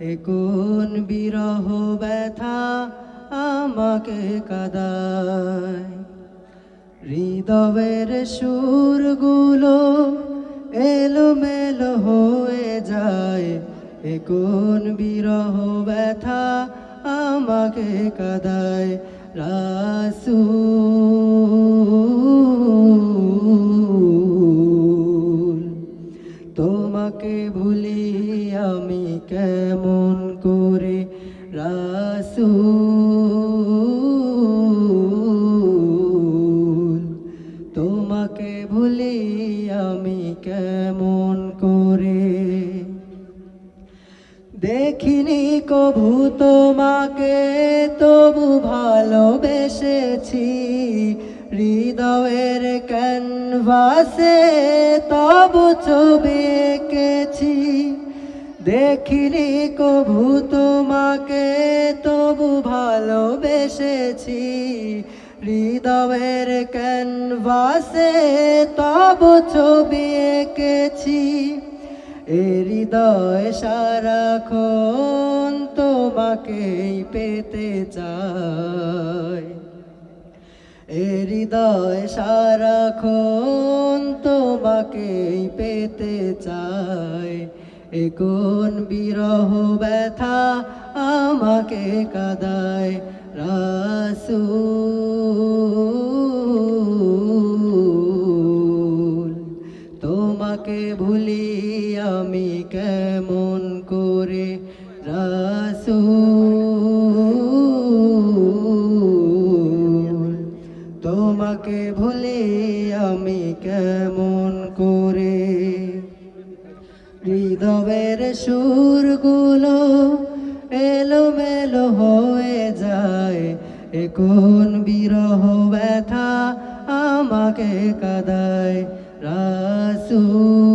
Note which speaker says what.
Speaker 1: কোন বিরহ ব্যথা আমাকে কাদায়? হৃদয়ের সুরগুলো এলোমেলো হয়ে যায়। এ কোন বিরহ ব্যথা আমাকে কাদায়? রাসূল তোমাকে ভুলি আমি কেমন করে রাসূল? তোমাকে ভুলি আমি কেমন করে? দেখিনি কভু তোমাকে, তবু ভালোবেসেছি। ক্যানভাসে তবু ছবি এঁকেছি। দেখিনি কভু তোমাকে, তবু ভালোবেসেছি। হৃদয়ের ক্যানভাসে তবু ছবি এঁকেছি। এ হৃদয় সারাক্ষণ তোমাকেই পেতে চায় এ হৃদয় সারাক্ষণ তোমাকেই পেতে চায় এ কোন বিরহ ব্যথা আমাকে কাদায়? রাসু তোমাকে ভুলি আমি কেমন করে? রাসূল ভুলি আমি কেমন করে? হৃদয়ের সুরগুলো এলোমেলো হয়ে যায়। এখন বিরহ ব্যথা আমাকে কাদায়? রাসূল